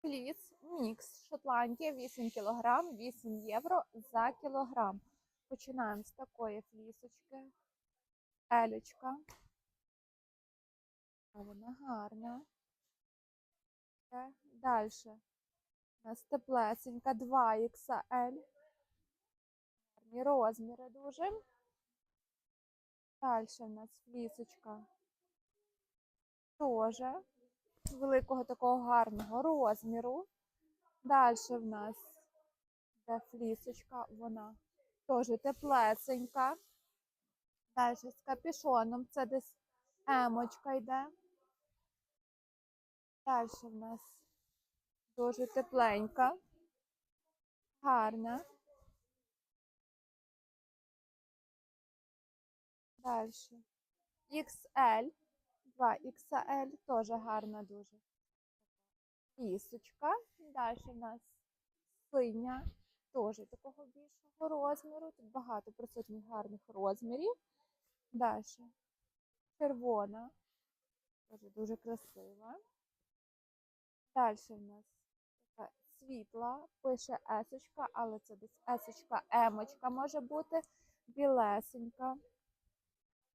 Фліс мікс Шотландія 8 кг, 8 євро за кілограм. Починаємо з такої флісочки. Елечка. Вона гарна. Далі. У нас теплесенька 2 XL. Гарні розміри дуже. Далі у нас флісочка. Теж великого такого гарного розміру. Далі в нас де флісочка, вона теж теплесенька. Далі з капюшоном, це десь емочка йде. Далі в нас дуже тепленька, гарна. Далі XL. 2 XL, теж гарна дуже. Пісочка. Далі в нас синя, теж такого більшого розміру. Тут багато присутніх гарних розмірів. Далі червона, теж дуже красива. Далі в нас така світла, пише есочка, але це десь есочка, емочка може бути, білесенька.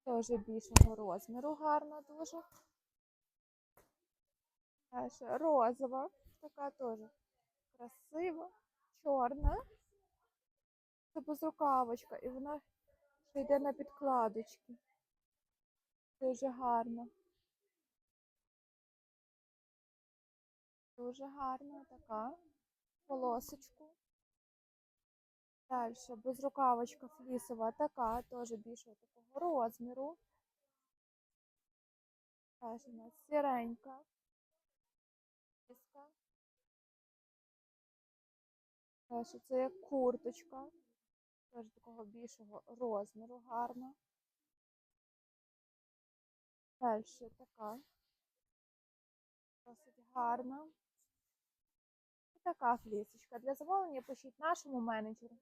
Теж більшого розміру, гарна дуже. Далі розова, така теж красива, чорна. Це безрукавочка, і вона ще йде на підкладочки. Дуже гарна. Дуже гарна така. Полосочку. Далі безрукавочка флісова така, теж більшого такого розміру. Далі у нас сіренька. Фліска. Це як курточка. Теж такого більшого розміру гарна. Далі така. Досить гарна. І така флісочка. Для замовлення пишіть нашому менеджеру.